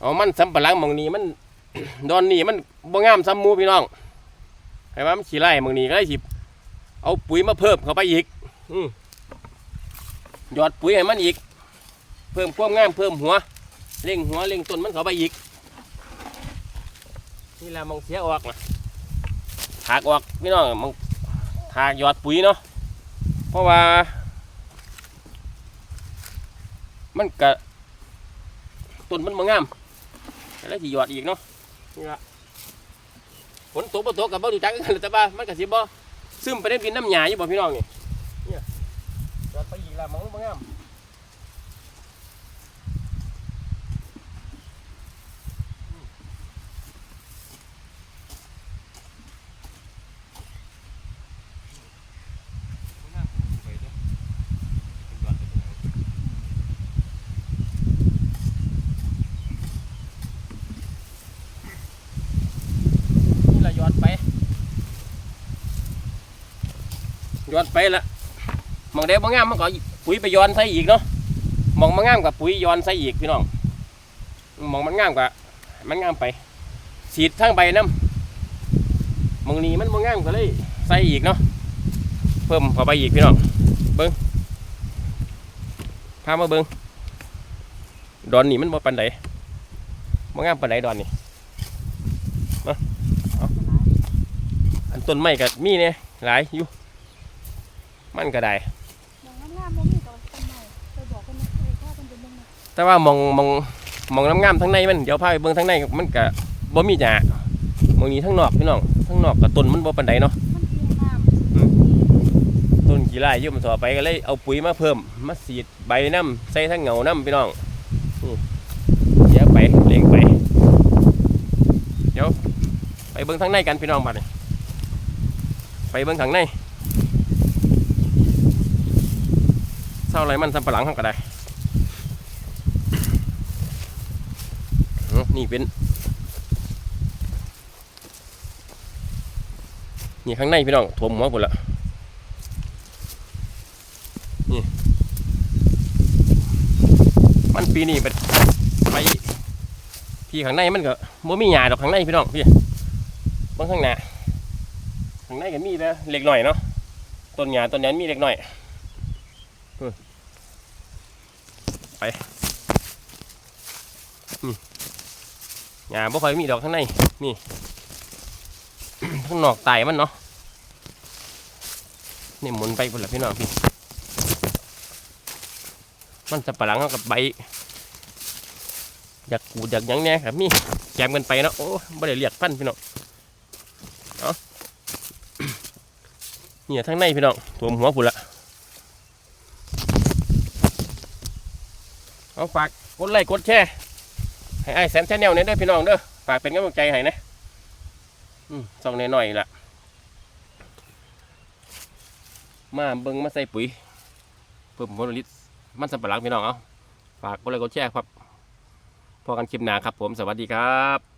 เอามันสำปะหลังมองนี้มัน ดอนนี่มันบ่งามซ้ำมูพี่น้องให้ว่ามันขี้ไร่มองนี้ก็ได้สิเอาปุ๋ยมาเพิ่มเข้าไปอีกอืหยอดปุ๋ยให้มันอีก เพิ่มความงามเพิ่มหัวเร่งหัวเร่งต้นมันเข้าไปอีกนี่แหละมองเสียออกนะถากออกพี่น้องมองถากหยอดปุ๋ยเนาะเพราะว่า มันกะต้นมันบ่งาม แล้วสิหยอดอีกเนาะนี่ละฝนตกบ่ตกกับบ่ดูจักกันแต่ว่ามันก็สิบ่ซึมไปได้กินน้ำหยาอยู่บ่พี่น้องนี่เนี่ยหยอดไปอีกละมองมันบ่งามบ่งามไปเด้อเป็นหยอดไปตรงไหน นี่ละหยอดไปห ย้อดไปละมองเดียวบางงามมันก็ปุ๋ยไปย้อนใส่อีกเนาะมองมันงามกับปุ๋ยย้อนใส่อีกพี่น้องมองมันงามกับมันงามไปฉีดทั้งใบน้ำมองนี้มันบางงามก็เลยใส่อีกเนาะเพิ่มเข้าไปอีกพี่น้องเบิ้งพามาเบิ้งดอนนี่มันบ่ปันไดบ่งามปันไดดอนนี่อันต้นไม้ก็มีเนี่ยหลายอยู่ มันก็ได้ มองงามๆบ่มีตอนต้นไม้ไปบอกคนนั้นเอ้ยถ้าเพิ่นเป็นเบิ่งนะแต่ว่ามองมองมองน้ำงามทั้งในมันเดี๋ยวพาไปเบิ่งทั้งในมันก็บ่มีหญ้ามองนี้ทั้งนอกพี่น้องทั้งนอกกับต้นมันบ่ปานใดเนาะมันเพียงงามต้นกี่ไร่อยู่มันต่อไปก็เลยเอาปุ๋ยมาเพิ่มมาสีดใบน้ำใส่ทั้งเหงาน้ำพี่น้องนี่เดี๋ยวไปเลี้ยงไป เดี๋ยวไปเบิ่งทั้งในกันพี่น้องบัดนี้ไปเบิ่งข้างในเศร้าอะไรมันสำปะหลังเขางก็ได้นี่เป็น นี่ข้างในพี่น้องถ่วมหัวหมดละมันปีนี้ไปไปพี่ข้างในมันก็บ่มีหญ้าดอกข้างในพี่น้องพี่บางข้างหน้าข้างในก็มีแต่เล็กหน่อยเนาะต้นหญ้าต้นนั้นมีเล็กหน่อย ไปนี่หญ้าบ่ค่อยมีดอกข้างในนี่ข้างนอกไตมันเนาะนี่หมุนไปพุ่นละพี่น้องพี่ มันจะปะหลังเอากับใบอยากกูดอยากยังแน่ครับมี่แจมกันไปเนาะโอ้ไม่ได้เรียกพันพี่น้องเอาเนี่ยทั้งในพี่น้องตัวหัวผุละ เอาฝากกดไลค์กดแชร์ให้ไอ้แซนแชนแนลเนี่ยเด้อพี่น้องเด้อฝากเป็นกำลังใจให้นะอืมส่องหน่อยๆล่ะ มาเบิ่งมาใส่ปุ๋ยเพิ่มผลผลิตมันสับปะหลังพี่น้องเอาฝากกดไลค์กดแชร์ครับพอกันคลิปหน้าครับผมสวัสดีครับ